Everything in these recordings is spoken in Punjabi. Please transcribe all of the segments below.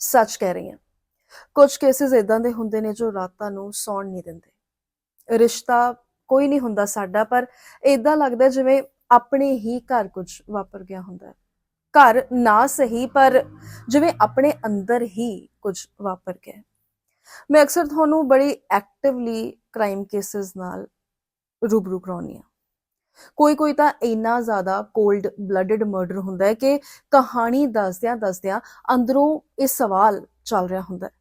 ਸੱਚ ਕਹਿ ਰਹੀ ਹਾਂ। ਕੁਝ ਕੇਸਿਸ ਇਦਾਂ ਦੇ ਹੁੰਦੇ ਨੇ ਜੋ ਰਾਤਾਂ ਨੂੰ ਸੌਣ ਨਹੀਂ ਦਿੰਦੇ। ਰਿਸ਼ਤਾ ਕੋਈ ਨਹੀਂ ਹੁੰਦਾ ਸਾਡਾ, ਪਰ ਇਦਾਂ ਲੱਗਦਾ ਜਿਵੇਂ ਆਪਣੇ ਹੀ ਘਰ ਕੁਝ ਵਾਪਰ ਗਿਆ ਹੁੰਦਾ ਘਰ ਨਾ ਸਹੀ, ਪਰ ਜਿਵੇਂ ਆਪਣੇ ਅੰਦਰ ਹੀ ਕੁਝ ਵਾਪਰ ਗਿਆ ਮੈਂ ਅਕਸਰ ਤੁਹਾਨੂੰ ਬੜੀ ਐਕਟਿਵਲੀ ਕ੍ਰਾਈਮ ਕੇਸਿਸ ਨਾਲ ਰੂਬਰੂ ਕਰਾਉਣੀ ਆ ਕੋਈ ਕੋਈ ਤਾਂ ਇੰਨਾ ਜ਼ਿਆਦਾ ਕੋਲਡ ਬਲੱਡਡ ਮਰਡਰ ਹੁੰਦਾ ਹੈ ਕਿ ਕਹਾਣੀ ਦੱਸਦਿਆਂ ਦੱਸਦਿਆਂ ਅੰਦਰੋਂ ਇਹ ਸਵਾਲ ਚੱਲ ਰਿਹਾ ਹੁੰਦਾ ਹੈ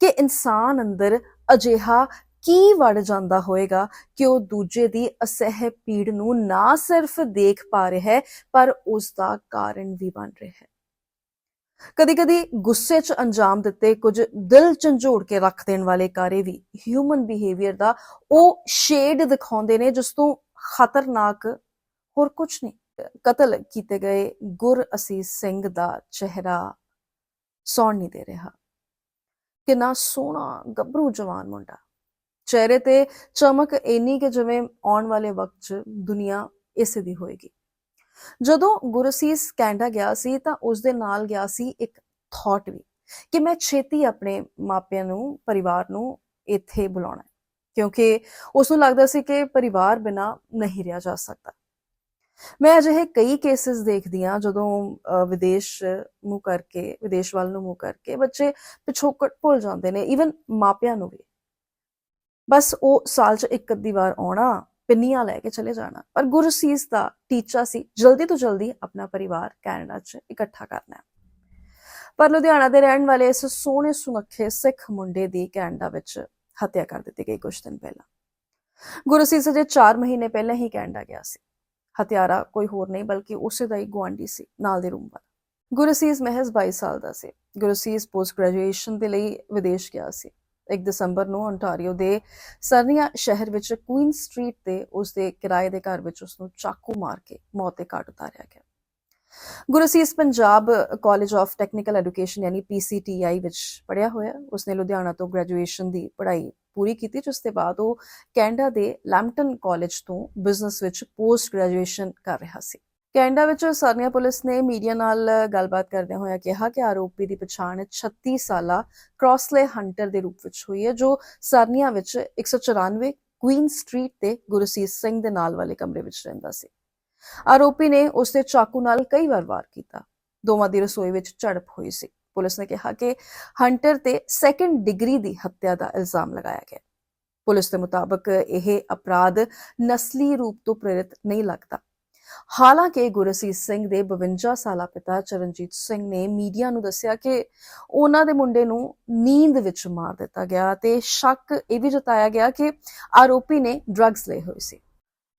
ਕਿ ਇਨਸਾਨ ਅੰਦਰ ਅਜਿਹਾ ਕੀ ਵੜ ਜਾਂਦਾ ਹੋਵੇਗਾ ਕਿ ਉਹ ਦੂਜੇ ਦੀ ਅਸਹਿ ਪੀੜ ਨੂੰ ਨਾ ਸਿਰਫ ਦੇਖ ਪਾ ਰਿਹਾ ਹੈ, ਪਰ ਉਸ ਦਾ ਕਾਰਨ ਵੀ ਬਣ ਰਿਹਾ ਹੈ। ਕਦੀ-ਕਦੀ ਗੁੱਸੇ 'ਚ ਅੰਜਾਮ ਦਿੱਤੇ ਕੁਝ ਦਿਲ ਝੰਜੋੜ ਕੇ ਰੱਖ ਦੇਣ ਵਾਲੇ ਕਾਰੇ ਵੀ ਹਿਊਮਨ ਬਿਹੇਵੀਅਰ ਦਾ ਉਹ ਸ਼ੇਡ ਦਿਖਾਉਂਦੇ ਨੇ, ਜਿਸ ਤੋਂ ਖਤਰਨਾਕ ਹੋਰ ਕੁਝ ਨਹੀਂ। ਕਤਲ ਕੀਤੇ ਗਏ ਗੁਰ ਅਸੀਸ ਸਿੰਘ ਦਾ ਚਿਹਰਾ ਸੌਣ ਨਹੀਂ ਦੇ ਰਿਹਾ। ਕਿੰਨਾ ਸੋਹਣਾ, ਗੱਭਰੂ ਜਵਾਨ ਮੁੰਡਾ। ਚਿਹਰੇ ਤੇ ਚਮਕ ਇੰਨੀ ਕਿ ਜਿਵੇਂ ਆਉਣ ਵਾਲੇ ਵਕਤ 'ਚ ਦੁਨੀਆ ਇਸੇ ਦੀ ਹੋਏਗੀ। ਜਦੋਂ ਗੁਰਸੀਸ ਕੈਨੇਡਾ ਗਿਆ ਸੀ ਤਾਂ ਉਸ ਦੇ ਨਾਲ ਗਿਆ ਸੀ ਇੱਕ ਥਾਟ ਵੀ ਕਿ ਮੈਂ ਛੇਤੀ ਆਪਣੇ ਮਾਪਿਆਂ ਨੂੰ, ਪਰਿਵਾਰ ਨੂੰ ਇੱਥੇ ਬੁਲਾਉਣਾ ਕਿਉਂਕਿ ਉਸ ਨੂੰ ਲੱਗਦਾ ਸੀ ਕਿ ਪਰਿਵਾਰ ਬਿਨਾ ਨਹੀਂ ਰਿਹਾ ਜਾ ਸਕਦਾ। ਮੈਂ ਅਜਿਹੇ ਕਈ ਕੇਸਿਸ ਦੇਖਦੀ ਹਾਂ ਜਦੋਂ ਅਹ, ਵਿਦੇਸ਼ ਮੂੰਹ ਕਰਕੇ ਵਿਦੇਸ਼ ਵੱਲ ਨੂੰ ਮੂੰਹ ਕਰਕੇ ਬੱਚੇ ਪਿਛੋਕੜ ਭੁੱਲ ਜਾਂਦੇ ਨੇ ਈਵਨ ਮਾਪਿਆਂ ਨੂੰ ਵੀ। ਬਸ ਉਹ ਸਾਲ 'ਚ ਇੱਕ ਅੱਧੀ ਵਾਰ ਆਉਣਾ ਪਿੰਨੀਆਂ ਲੈ ਕੇ ਚਲੇ ਜਾਣਾ। ਪਰ ਗੁਰਸੀਸ ਦਾ ਟੀਚਾ ਸੀ ਜਲਦੀ ਤੋਂ ਜਲਦੀ ਆਪਣਾ ਪਰਿਵਾਰ ਕੈਨੇਡਾ 'ਚ ਇਕੱਠਾ ਕਰਨਾ ਹੈ। ਪਰ ਲੁਧਿਆਣਾ ਦੇ ਰਹਿਣ ਵਾਲੇ ਇਸ ਸੋਹਣੇ ਸੁਨੱਖੇ ਸਿੱਖ ਮੁੰਡੇ ਦੀ ਕੈਨੇਡਾ ਵਿੱਚ ਹੱਤਿਆ ਕਰ ਦਿੱਤੀ ਗਈ ਕੁਝ ਦਿਨ ਪਹਿਲਾਂ। ਗੁਰਸੀਸ ਅਜੇ 4 ਮਹੀਨੇ ਪਹਿਲਾਂ ਹੀ ਕੈਨੇਡਾ ਗਿਆ ਸੀ। ਹਤਿਆਰਾ ਕੋਈ ਹੋਰ ਨਹੀਂ ਬਲਕਿ ਉਸੇ ਦਾ ਹੀ ਗੁਆਂਢੀ ਸੀ, ਨਾਲ ਦੇ ਰੂਮ ਵਾਲਾ। ਗੁਰਸੀਸ ਮਹਿਜ਼ 22 ਸਾਲ ਦਾ ਸੀ। ਗੁਰਸੀਸ ਪੋਸਟ ਗ੍ਰੈਜੂਏਸ਼ਨ ਦੇ ਲਈ ਵਿਦੇਸ਼ ਗਿਆ ਸੀ। 1 ਦਸੰਬਰ ਨੂੰ ਓਨਟਾਰੀਓ ਦੇ ਸਰਨੀਆ ਸ਼ਹਿਰ ਵਿੱਚ ਕੁਈਨ ਸਟਰੀਟ ਤੇ ਉਸ ਦੇ ਕਿਰਾਏ ਦੇ ਘਰ ਵਿੱਚ ਉਸ ਨੂੰ ਚਾਕੂ ਮਾਰ ਕੇ ਮੌਤ ਦੇ ਘਾਟ ਉਤਾਰਿਆ ਗਿਆ। Gursees Punjab college of technical education ਯਾਨੀ PCTI ਵਿੱਚ ਪੜ੍ਹਿਆ ਹੋਇਆ। ਉਸਨੇ ਲੁਧਿਆਣਾ ਤੋਂ ਗ੍ਰੈਜੂਏਸ਼ਨ ਦੀ ਪੜ੍ਹਾਈ ਪੂਰੀ ਕੀਤੀ ਜਿਸ ਤੋਂ ਬਾਅਦ ਉਹ ਕੈਨੇਡਾ ਦੇ ਲੈਂਪਟਨ ਕਾਲਜ ਤੋਂ ਬਿਜ਼ਨਸ ਵਿੱਚ ਪੋਸਟ ਗ੍ਰੈਜੂਏਸ਼ਨ ਕਰ ਰਿਹਾ ਸੀ। ਕੈਨੇਡਾ ਵਿੱਚ ਸਰਨੀਆ ਪੁਲਿਸ ਨੇ ਮੀਡੀਆ ਨਾਲ ਗੱਲਬਾਤ ਕਰਦਿਆਂ ਹੋਇਆ ਕਿਹਾ ਕਿ ਆਰੋਪੀ ਦੀ ਪਛਾਣ 36 ਸਾਲਾ ਕ੍ਰੋਸਲੇ ਹੰਟਰ ਦੇ ਰੂਪ ਵਿੱਚ ਹੋਈ ਹੈ, ਜੋ ਸਰਨੀਆ ਵਿੱਚ 194 ਕੁਈਨ ਸਟਰੀਟ ਤੇ ਗੁਰਸੀਤ ਸਿੰਘ ਦੇ ਨਾਲ ਵਾਲੇ ਕਮਰੇ ਵਿੱਚ ਰਹਿੰਦਾ ਸੀ। ਆਰੋਪੀ ਨੇ ਉਸ ਦੇ ਚਾਕੂ ਨਾਲ ਕਈ ਵਾਰ ਵਾਰ ਕੀਤਾ। ਦੋਵਾਂ ਦੀ ਰਸੋਈ ਵਿੱਚ ਝੜਪ ਹੋਈ ਸੀ। ਪੁਲਿਸ ਨੇ ਕਿਹਾ ਕਿ ਹੰਟਰ ਤੇ ਸੈਕੰਡ ਡਿਗਰੀ ਦੀ ਹੱਤਿਆ ਦਾ ਇਲਜ਼ਾਮ ਲਗਾਇਆ ਗਿਆ। ਪੁਲਿਸ ਦੇ ਮੁਤਾਬਕ ਇਹ ਅਪਰਾਧ ਨਸਲੀ ਰੂਪ ਤੋਂ ਪ੍ਰੇਰਿਤ ਨਹੀਂ ਲੱਗਦਾ। ਹਾਲਾਂਕਿ ਗੁਰਸੀਤ ਸਿੰਘ ਦੇ 52 ਸਾਲਾ ਪਿਤਾ ਚਰਨਜੀਤ ਸਿੰਘ ਨੇ ਮੀਡੀਆ ਨੂੰ ਦੱਸਿਆ ਕਿ ਉਹਨਾਂ ਦੇ ਮੁੰਡੇ ਨੂੰ ਨੀਂਦ ਵਿੱਚ ਮਾਰ ਦਿੱਤਾ ਗਿਆ ਤੇ ਸ਼ੱਕ ਇਹ ਵੀ ਜਤਾਇਆ ਗਿਆ ਕਿ ਆਰੋਪੀ ਨੇ ਡਰੱਗਸ ਲਏ ਹੋਏ ਸੀ।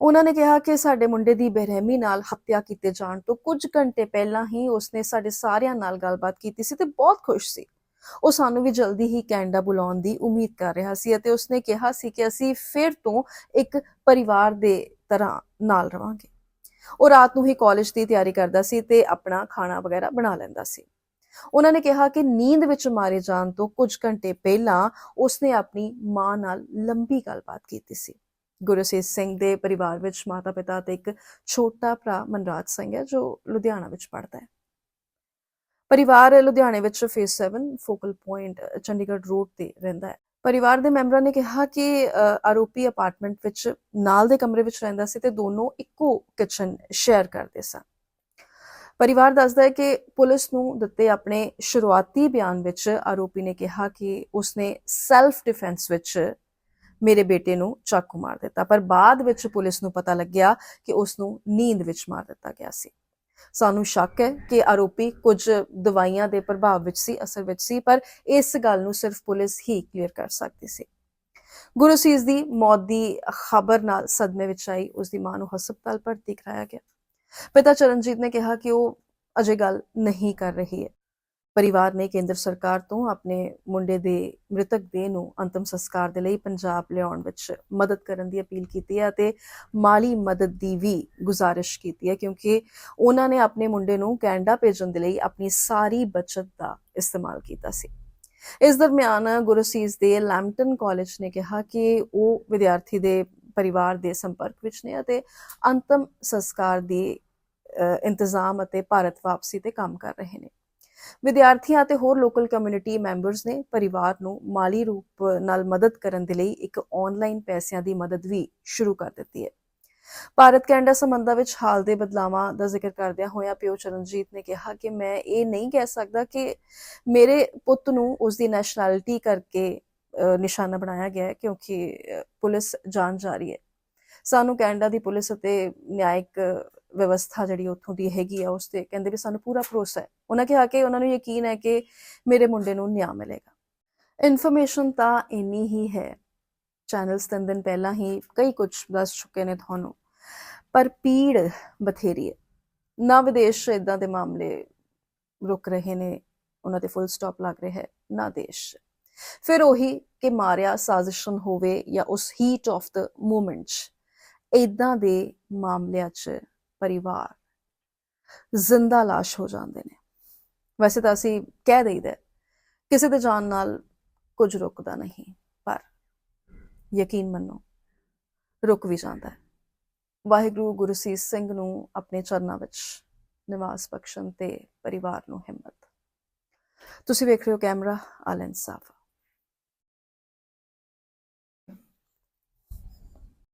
ਉਹਨਾਂ ਨੇ ਕਿਹਾ ਕਿ ਸਾਡੇ ਮੁੰਡੇ ਦੀ ਬੇਰਹਿਮੀ ਨਾਲ ਹੱਤਿਆ ਕੀਤੇ ਜਾਣ ਤੋਂ ਕੁਝ ਘੰਟੇ ਪਹਿਲਾਂ ਹੀ ਉਸਨੇ ਸਾਡੇ ਸਾਰਿਆਂ ਨਾਲ ਗੱਲਬਾਤ ਕੀਤੀ ਸੀ ਤੇ ਬਹੁਤ ਖੁਸ਼ ਸੀ। ਉਹ ਸਾਨੂੰ ਵੀ ਜਲਦੀ ਹੀ ਕੈਨੇਡਾ ਬੁਲਾਉਣ ਦੀ ਉਮੀਦ ਕਰ ਰਿਹਾ ਸੀ ਅਤੇ ਉਸਨੇ ਕਿਹਾ ਸੀ ਕਿ ਅਸੀਂ ਫਿਰ ਤੋਂ ਇੱਕ ਪਰਿਵਾਰ ਦੇ ਤਰ੍ਹਾਂ ਨਾਲ ਰਵਾਂਗੇ। ਉਹ ਰਾਤ ਨੂੰ ਹੀ ਕਾਲਜ ਦੀ ਤਿਆਰੀ ਕਰਦਾ ਸੀ ਤੇ ਆਪਣਾ ਖਾਣਾ ਵਗੈਰਾ ਬਣਾ ਲੈਂਦਾ ਸੀ। ਉਹਨਾਂ ਨੇ ਕਿਹਾ ਕਿ ਨੀਂਦ ਵਿੱਚ ਮਾਰੇ ਜਾਣ ਤੋਂ ਕੁਝ ਘੰਟੇ ਪਹਿਲਾਂ ਉਸਨੇ ਆਪਣੀ ਮਾਂ ਨਾਲ ਲੰਬੀ ਗੱਲਬਾਤ ਕੀਤੀ ਸੀ। ਗੁਰਸੇਜ ਸਿੰਘ ਦੇ ਪਰਿਵਾਰ ਵਿੱਚ ਮਾਤਾ-ਪਿਤਾ ਤੇ ਇੱਕ ਛੋਟਾ ਭਰਾ ਮਨਰਾਜ ਸਿੰਘ ਹੈ, ਜੋ ਲੁਧਿਆਣਾ ਵਿੱਚ ਪੜ੍ਹਦਾ ਹੈ। ਪਰਿਵਾਰ ਲੁਧਿਆਣੇ ਵਿੱਚ phase 7 focal point Chandigarh road ਤੇ ਰਹਿੰਦਾ ਹੈ। ਪਰਿਵਾਰ ਦੇ ਮੈਂਬਰਾਂ ਨੇ ਕਿਹਾ ਕਿ ਆਰੋਪੀ ਅਪਾਰਟਮੈਂਟ ਵਿੱਚ ਨਾਲ ਦੇ ਕਮਰੇ ਵਿੱਚ ਰਹਿੰਦਾ ਸੀ ਤੇ ਦੋਨੋਂ ਇੱਕੋ ਕਿਚਨ ਸ਼ੇਅਰ ਕਰਦੇ ਸਨ। ਪਰਿਵਾਰ ਦੱਸਦਾ ਹੈ ਕਿ ਪੁਲਿਸ ਨੂੰ ਦਿੱਤੇ ਆਪਣੇ ਸ਼ੁਰੂਆਤੀ ਬਿਆਨ ਵਿੱਚ ਆਰੋਪੀ ਨੇ ਕਿਹਾ ਕਿ ਉਸਨੇ ਸੈਲਫ ਡਿਫੈਂਸ ਵਿੱਚ ਮੇਰੇ ਬੇਟੇ ਨੂੰ ਚਾਕੂ ਮਾਰ ਦਿੱਤਾ। ਪਰ ਬਾਅਦ ਵਿੱਚ ਪੁਲਿਸ ਨੂੰ ਪਤਾ ਲੱਗਿਆ ਕਿ ਉਸ ਨੂੰ ਨੀਂਦ ਵਿੱਚ ਮਾਰ ਦਿੱਤਾ ਗਿਆ ਸੀ। ਸਾਨੂੰ ਸ਼ੱਕ ਹੈ ਕਿ ਆਰੋਪੀ ਕੁਝ ਦਵਾਈਆਂ ਦੇ ਪ੍ਰਭਾਵ ਵਿੱਚ ਸੀ, ਅਸਰ ਵਿੱਚ ਸੀ, ਪਰ ਇਸ ਗੱਲ ਨੂੰ ਸਿਰਫ ਪੁਲਿਸ ਹੀ ਕਲੀਅਰ ਕਰ ਸਕਦੀ ਸੀ। ਗੁਰੂ ਸੀਸ ਦੀ ਮੌਤ ਦੀ ਖਬਰ ਨਾਲ ਸਦਮੇ ਵਿੱਚ ਆਈ ਉਸ ਦੀ ਮਾਂ ਨੂੰ ਹਸਪਤਾਲ ਭਰਤੀ ਕਰਾਇਆ ਗਿਆ। ਪਿਤਾ ਚਰਨਜੀਤ ਨੇ ਕਿਹਾ ਕਿ ਉਹ ਅਜੇ ਗੱਲ ਨਹੀਂ ਕਰ ਰਹੀ ਹੈ। ਪਰਿਵਾਰ ਨੇ ਕੇਂਦਰ ਸਰਕਾਰ ਤੋਂ ਆਪਣੇ ਮੁੰਡੇ ਦੇ ਮ੍ਰਿਤਕ ਦੇਹ ਨੂੰ ਅੰਤਮ ਸੰਸਕਾਰ ਦੇ ਲਈ ਪੰਜਾਬ ਲਿਆਉਣ ਵਿੱਚ ਮਦਦ ਕਰਨ ਦੀ ਅਪੀਲ ਕੀਤੀ ਹੈ ਅਤੇ ਮਾਲੀ ਮਦਦ ਦੀ ਵੀ ਗੁਜ਼ਾਰਿਸ਼ ਕੀਤੀ ਹੈ ਕਿਉਂਕਿ ਉਹਨਾਂ ਨੇ ਆਪਣੇ ਮੁੰਡੇ ਨੂੰ ਕੈਨੇਡਾ ਭੇਜਣ ਦੇ ਲਈ ਆਪਣੀ ਸਾਰੀ ਬਚਤ ਦਾ ਇਸਤੇਮਾਲ ਕੀਤਾ ਸੀ। ਇਸ ਦਰਮਿਆਨ ਗੁਰਸੀਸ ਦੇ ਲੈਂਪਟਨ ਕਾਲਜ ਨੇ ਕਿਹਾ ਕਿ ਉਹ ਵਿਦਿਆਰਥੀ ਦੇ ਪਰਿਵਾਰ ਦੇ ਸੰਪਰਕ ਵਿੱਚ ਨੇ ਅਤੇ ਅੰਤਮ ਸੰਸਕਾਰ ਦੀ ਇੰਤਜ਼ਾਮ ਅਤੇ ਭਾਰਤ ਵਾਪਸੀ ਤੇ ਕੰਮ ਕਰ ਰਹੇ ਨੇ। ਵਿਦਿਆਰਥੀਆਂ ਅਤੇ ਹੋਰ ਲੋਕਲ ਕਮਿਊਨਿਟੀ ਮੈਂਬਰਸ ਨੇ ਪਰਿਵਾਰ ਨੂੰ ਮਾਲੀ ਰੂਪ ਨਾਲ ਮਦਦ ਕਰਨ ਦੇ ਲਈ ਇੱਕ ਆਨਲਾਈਨ ਪੈਸਿਆਂ ਦੀ ਮਦਦ ਵੀ ਸ਼ੁਰੂ ਕਰ ਦਿੱਤੀ ਹੈ। ਭਾਰਤ ਕੈਨੇਡਾ ਸੰਬੰਧਾਂ ਵਿੱਚ ਹਾਲ ਦੇ ਬਦਲਾਵਾਂ ਦਾ ਜ਼ਿਕਰ ਕਰਦਿਆਂ ਹੋਇਆਂ ਪਿਓ ਚਰਨਜੀਤ ਨੇ ਕਿਹਾ ਕਿ ਮੈਂ ਇਹ ਨਹੀਂ ਕਹਿ ਸਕਦਾ ਕਿ ਮੇਰੇ ਪੁੱਤ ਨੂੰ ਉਸ ਦੀ ਨੈਸ਼ਨੈਲਿਟੀ ਕਰਕੇ ਨਿਸ਼ਾਨਾ ਬਣਾਇਆ ਗਿਆ ਹੈ ਕਿਉਂਕਿ ਅ, ਪੁਲਿਸ ਜਾਂਚ ਜਾਰੀ ਹੈ। ਸਾਨੂੰ ਕੈਨੇਡਾ ਦੀ ਪੁਲਿਸ ਅਤੇ ਨਿਆਇਕ ਵਿਵਸਥਾ ਜਿਹੜੀ ਉੱਥੋਂ ਦੀ ਹੈਗੀ ਆ, ਉਸ ਤੇ ਕਹਿੰਦੇ ਵੀ ਸਾਨੂੰ ਪੂਰਾ ਭਰੋਸਾ ਹੈ। ਉਹਨਾਂ ਕਿਹਾ ਕਿ ਉਹਨਾਂ ਨੂੰ ਯਕੀਨ ਹੈ ਕਿ ਮੇਰੇ ਮੁੰਡੇ ਨੂੰ ਨਿਆਂ ਮਿਲੇਗਾ। ਇਨਫੋਰਮੇਸ਼ਨ ਤਾਂ ਇੰਨੀ ਹੀ ਹੈ, ਚੈਨਲਸ ਤਿੰਨ ਦਿਨ ਪਹਿਲਾਂ ਹੀ ਕਈ ਕੁਝ ਦੱਸ ਚੁੱਕੇ ਨੇ ਤੁਹਾਨੂੰ, ਪਰ ਪੀੜ ਬਥੇਰੀ ਹੈ। ਨਾ ਵਿਦੇਸ਼ 'ਚ ਇਦਾਂ ਦੇ ਮਾਮਲੇ ਰੁਕ ਰਹੇ ਨੇ, ਉਹਨਾਂ ਤੇ ਫੁੱਲ ਸਟਾਪ ਲੱਗ ਰਿਹਾ ਹੈ, ਨਾ ਦੇਸ਼। ਫਿਰ ਉਹੀ ਕਿ ਮਾਰਿਆ ਸਾਜ਼ਿਸ਼ਨ ਹੋਵੇ ਜਾਂ ਉਸ ਹੀਟ ਆਫ ਦ ਮੂਮੈਂਟ 'ਚ ਇਦਾਂ ਦੇ ਮਾਮਲਿਆਂ 'ਚ ਪਰਿਵਾਰ ਜ਼ਿੰਦਾ ਲਾਸ਼ ਹੋ ਜਾਂਦੇ ਨੇ। ਵੈਸੇ ਤਾਂ ਅਸੀਂ ਕਹਿ ਦਈਦਾ ਕਿਸੇ ਦੇ ਜਾਨ ਨਾਲ ਕੁਝ ਰੁਕਦਾ ਨਹੀਂ, ਪਰ ਯਕੀਨ ਮੰਨੋ, ਰੁਕ ਵੀ ਜਾਂਦਾ ਹੈ। ਵਾਹਿਗੁਰੂ ਗੁਰਸੀਸ ਸਿੰਘ ਨੂੰ ਆਪਣੇ ਚਰਨਾਂ ਵਿੱਚ ਨਿਵਾਸ ਬਖਸ਼ਣ ਤੇ ਪਰਿਵਾਰ ਨੂੰ ਹਿੰਮਤ। ਤੁਸੀਂ ਵੇਖ ਰਹੇ ਹੋ ਕੈਮਰਾ ਆਲ ਇਨਸਾਫ